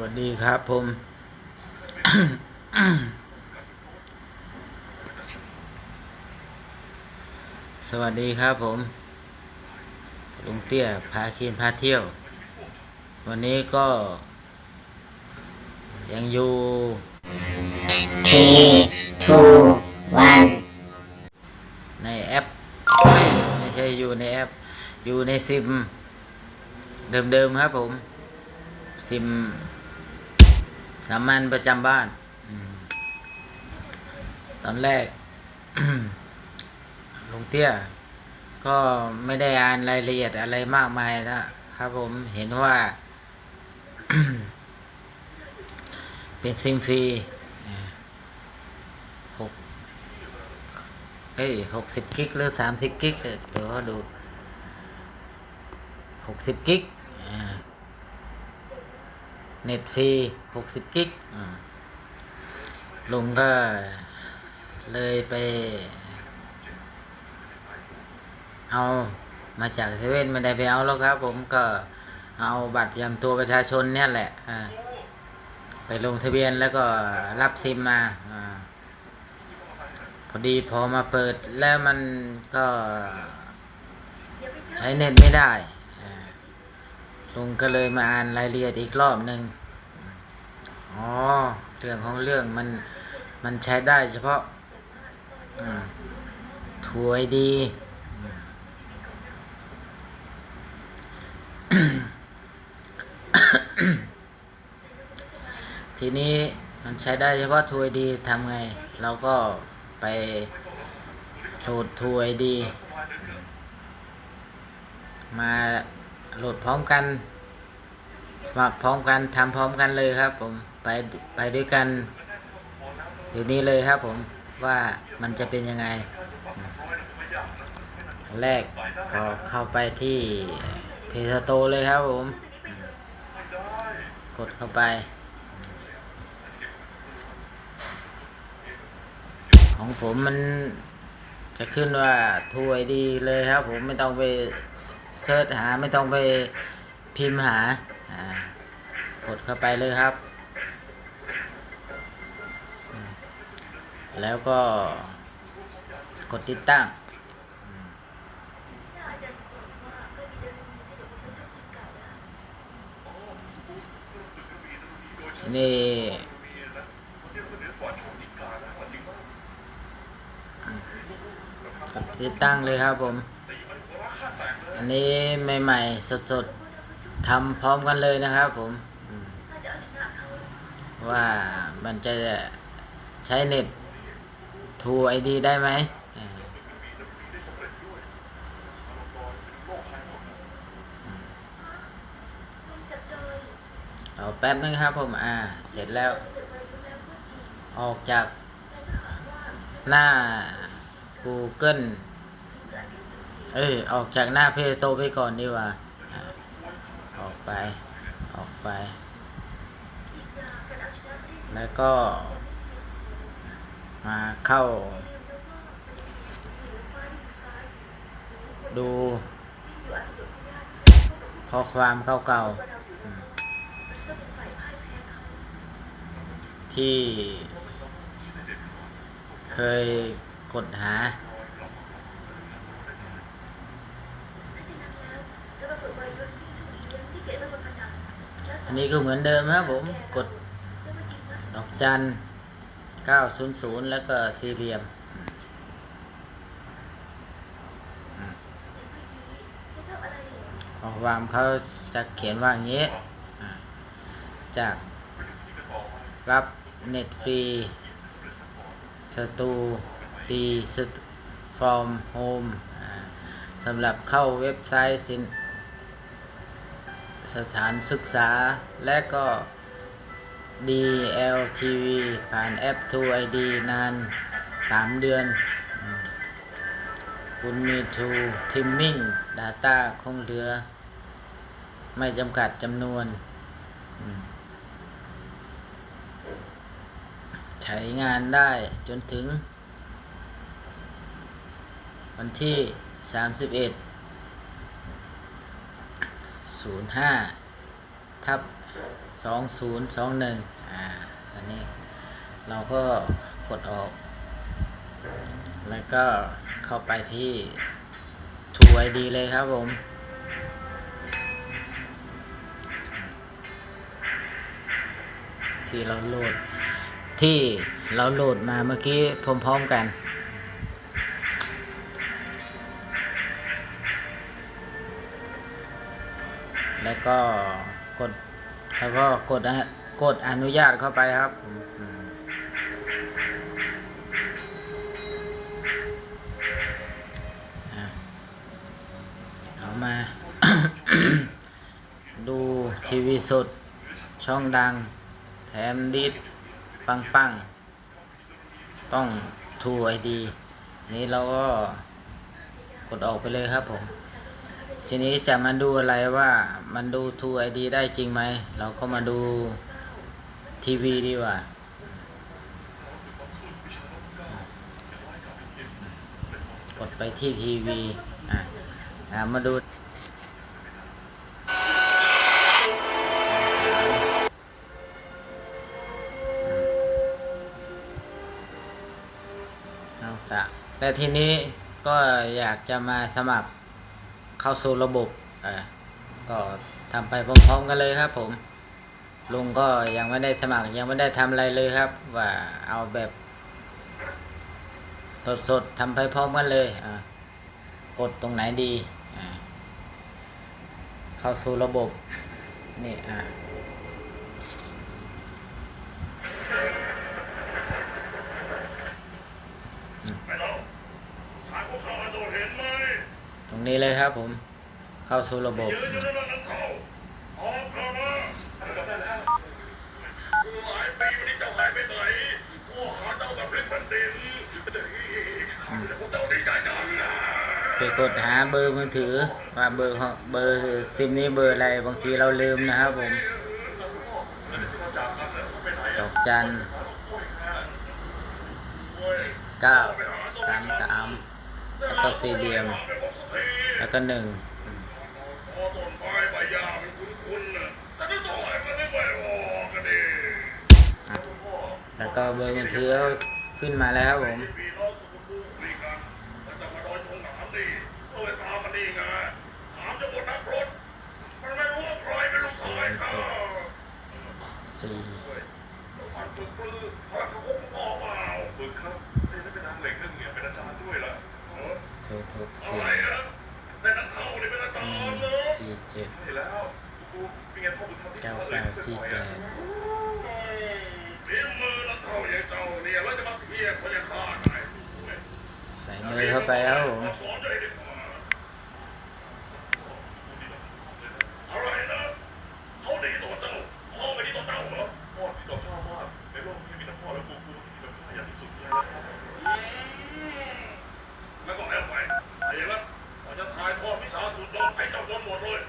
วัสดีครับผม สวัสดีครับผม ลุงเตี้ยพาคีนพาเที่ยว วันนี้ก็ ยังอยู่ three, two, one. ในแอป ไม่ไม่ใช่อยู่ในแอป อยู่ในซิม เดิมๆครับผมซิม สามัญประจำบ้านอตอนแรกลุงเตี้ย ก็ไม่ได้อ่านรายละเอียดอะไรมากมายนะครับผมเห็นว่า เป็นซิมฟรีหกเอ้ยหกสิบกิกหรือสามสิบกิกเดี๋ยวดูหกสิบกิก เน็ตฟรีหกสิบกิกลุงก็เลยไป เอามาจากเซเว่นไม่ได้ไปเอาแล้วครับ ผมก็เอาบัตรประจำตัวประชาชนเนี่ยแหละไปลงทะเบียนแล้วก็รับซิมมาอพอดีพอมาเปิดแล้วมันก็ใช้เน็ตไม่ได้ ลุงก็เลยมาอ่านรายละเอียดอีกรอบหนึ่งอ๋อ เรื่องของเรื่องมันมันใช้ได้เฉพาะถวยดี ทีนี้มันใช้ได้เฉพาะถวยดีทำไง เราก็ไปโหลดถวยดี มา โหลดพร้อมกัน สมัครพร้อมกันทำพร้อมกันเลยครับผมไปไปด้วยกัน เดี๋ยวนี้เลยครับผมว่ามันจะเป็นยังไง แรกก็เข้าไปที่เพจโตเลยครับผม กดเข้าไป ของผมมันจะขึ้นว่าทูไอดีเลยครับผมไม่ต้องไป เซิร์ชหาไม่ต้องไปพิมพ์หาากดเข้าไปเลยครับ แล้วก็กดติดตั้ง นี่ติดตั้งเลยครับผม อันนี้ใหม่ๆ สดๆทำพร้อมกันเลยนะครับผม ว่ามันจะใช้เน็ต True ID ได้ไหมอ่าอืมเอาแป๊บนึงครับผม อ่า เสร็จแล้ว ออกจากหน้า Google เอ้ยออกจากหน้าเพจโตไปก่อนดีกว่า ออกไป ออกไป แล้วก็ มาเข้า ดู ข้อความเก่าๆที่เคยกดหา อั นนี้ก็เหมือนเดิมครับผมกดดอกจัน 900 แล้วก็สี่เหลี่ยม ข้อความเขาจะเขียนว่าอย่างนี้ จากรับเน็ตฟรีสตูดีสตฟอร์มโฮมสำหรับเข้าเว็บไซต์สิน สถานศึกษาและก็ DLTV ผ่านแอป 2ID นาน 3 เดือน คุณมี True Trimming Data คงเหลือ ไม่จำกัดจำนวน ใช้งานได้จนถึง วันที่ 31 05ทับสองศูนย์สองหนึ่งอ่าอันนี้เราก็กดออก แล้วก็เข้าไปที่ True ID เลยครับผมที่เราโหลดที่เราโหลดมาเมื่อกี้พร้อมๆกัน แล้วก็กด แล้วก็กดอะกดอนุญาตเข้าไปครับ เอามา ดูทีวีสด ช่องดัง แถมดิสปังปังๆต้อง True ID นี้เราก็กดออกไปเลยครับผม ทีนี้จะมาดูอะไรว่ามันดู True ID ได้จริงไหม เราก็มาดูทีวีดีกว่า กดไปที่ทีวีอะมาดูเอาแต่ทีนี้ก็อยากจะมาสมัคร เข้าสู่ระบบอ่าก็ทำไปพร้อมๆกันเลยครับผมลุงก็ยังไม่ได้สมัครยังไม่ได้ทำอะไรเลยครับ ว่าเอาแบบสดๆทำไปพร้อมกันเลยอ่ากดตรงไหนดีอ่าเข้าสู่ระบบนี่อ่า ไปแล้วชายพวกเขาโดดเห็นไหม ตรงนี้เลยครับผม เข้าสู่ระบบยืนอยู่ในนั้นเขาออกเข้ามาจับได้แล้วหลายปีวันนี้เจ้าหายไปไหนพ่อหาเจ้ากับเล่นแผ่นดินเดี๋ยวพวกเจ้าดีใจจังนะไปกดหาเบอร์มือถือว่าเบอร์ของเบอร์ซิมนี้เบอร์อะไรบางทีเราลืมนะครับผมดอกจันเก้าสามสามแล้วก็สี่เหลี่ยม แล้วก็หนึ่งพอต้นไม้ใบหญ้ามันคุ้นๆแต่ถ้ต่อยมันไม่ไหวออกกันดิอะแล้วก็เบอร์มือถือขึ้นมาแล้วครับผมพี่ เออศูนย์หกสี่ไรนะเป็นนักเข้านี่เป็นอาจารหนึ่งย์เลยสี่เจ็ดเก้าเก้าสี่แปดใส่เลยเข้าไหนใส่มือเข้าไปแล้วผม สอนเลยดีกว่าอะไรนะเขาดีต่อเจ้าพ่อไม่ดีต่อเจ้าเหรอพ่อดีต่อข้ามากในโลกนี้มีแต่พ่อและกูกูที่ดีต่อข้าอย่างที่สุดเลยแล้วก็แล้วไปไอ้ละเราจะถ่ายทอดวิชาสุดยอดให้เจ้าโดนหมดเลย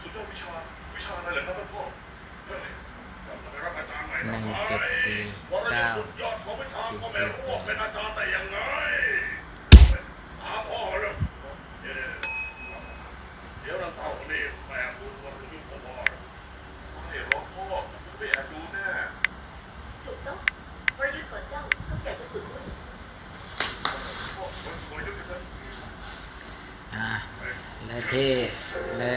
สุดยอดวิชาวิชาอะไรเหรอครับท่านพ่อเฮ้ยเราจะไปรับอาจารย์ใหม่ หนึ่ง ทำไม เจ็ดสี่เจ้าสุดยอดของวิชาก็ไม่รู้ว่าเป็นอาจารย์แต่ยังไงหาพ่อเลยเดี๋ยวเดี๋ยวเราเท่านี้แม่พูดว่าจะยุ่งกับพ่อไม่รอพ่อไม่อยากดูแน่ถูกต้องวรยุทธ์ของเจ้าก็อยากจะฝึกด้วย พ่อมันควรยุ่งกัน อ่าและที่และ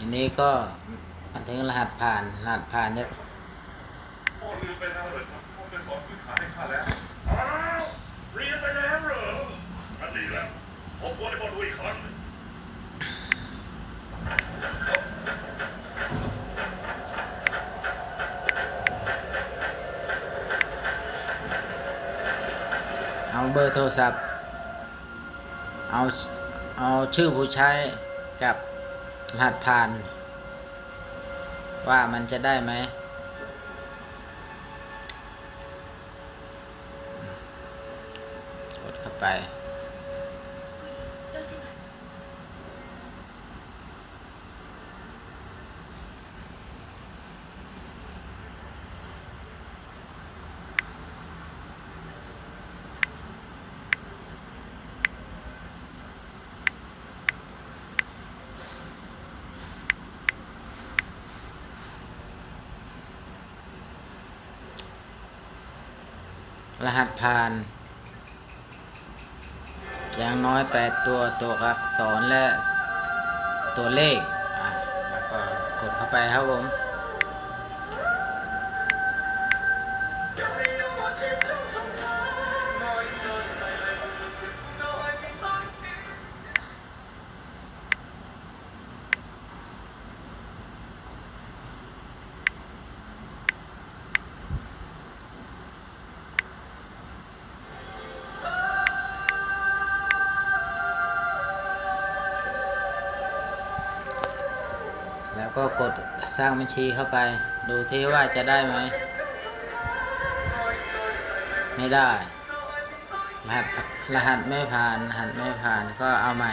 ทีนี้ก็มันถึงรหัสผ่าน รหัสผ่านเนี่ยพ่อลืมไปแล้วเหรอครับพ่อไปสอนพื้นฐานให้ข้าแล้วอ้าวเรียนไปแล้วเหรออันนี้แหละผมควรได้มาดูอีกครั้งเอาเบอร์โทรศัพท์ เอา เอาชื่อผู้ใช้กับ รหัสผ่าน ว่ามันจะได้ไหม กดเข้าไป หัสผ่าน อย่างน้อย 8 ตัวตัวอักษรและตัวเลข อะ แล้วก็กดเข้าไปครับผม แล้วก็กดสร้างบัญชีเข้าไป ดูที่ว่าจะได้ไหม ไม่ได้ รหัสรหัสไม่ผ่าน รหัสไม่ผ่านก็เอาใหม่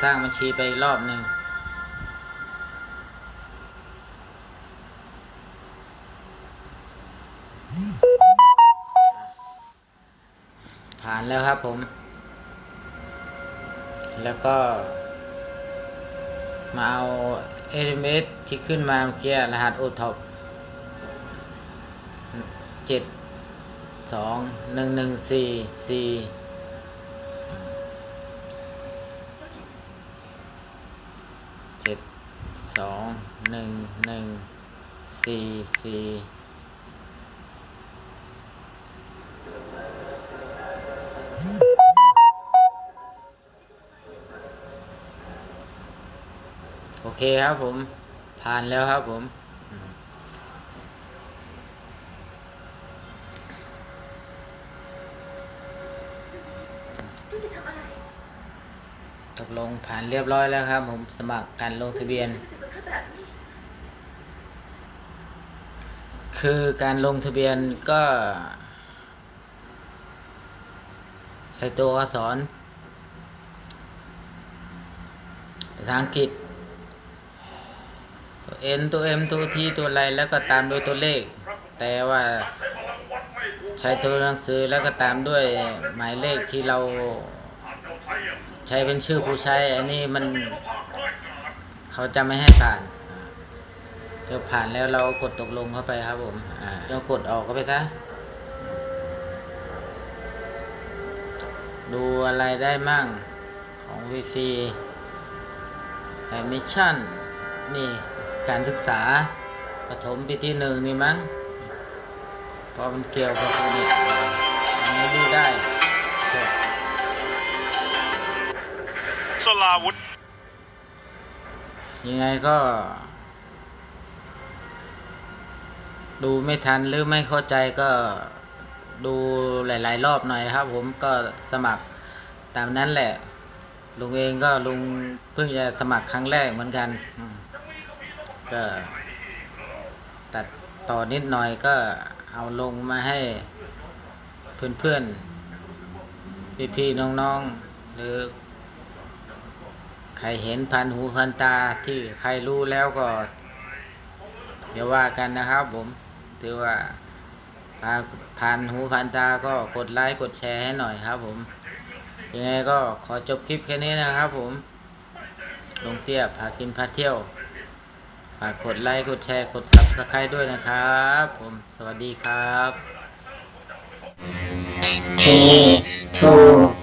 สร้างบัญชีไปอีกรอบหนึ่งผ่านแล้วครับผม แล้วก็ มาเอา SMS ที่ขึ้นมาเมื่อกี้รหัส o t o p เจ็ดสองหนึ่งหนึ่งสี่สี่ เจ็ด สองหนึ่งหนึ่งสี่สี่โอเคครับผม ผ่านแล้วครับผมอืมจุ๊จะทำอะไรตกลงผ่านเรียบร้อยแล้วครับผมสมัครการลงทะเบียน รู้สึกเป็นแบบนี้ คือการลงทะเบียนก็ใช้ตัวอักษรภาษาอังกฤษ ตัว N ตัว M ตัว T ตัวอะไรแล้วก็ตามด้วยตัวเลข แต่ว่าใช้ตัวหนังสือแล้วก็ตามด้วยหมายเลขที่เราใช้เป็นชื่อผู้ใช้ อันนี้มันเขาจะไม่ให้ผ่าน ก็ผ่านแล้วเรากดตกลงเข้าไปครับผมอ่าเรากดออกก็ไปซะดูอะไรได้มั่งของวีฟีแอดมิชชั่น นี่การศึกษาปฐมปีที่หนึ่งนี่มั้งเพราะมันเกี่ยวกับพวกนี้อันนี้ดูได้สดสลาวุธยังไงก็ ดูไม่ทันหรือไม่เข้าใจก็ดูหลาย ๆ รอบหน่อยครับ ผมก็สมัครตามนั้นแหละ ลุงเองก็ลุงเพิ่งจะสมัครครั้งแรกเหมือนกันก็ตัดต่อนิดหน่อยก็เอาลงมาให้เพื่อนๆ พี่ๆ น้องๆ หรือ ใครเห็นพันหูพันตาที่ใครรู้แล้วก็ เดี๋ยวว่ากันนะครับผม ถือว่าถ้าพันหูพันตาก็กดไลค์กดแชร์ให้หน่อยครับผมยังไงก็ขอจบคลิปแค่นี้นะครับผมลงเตี้ยพากินพาเที่ยวฝากกดไลค์กดแชร์กด subscribe ด้วยนะครับ ผมสวัสดีครับ T two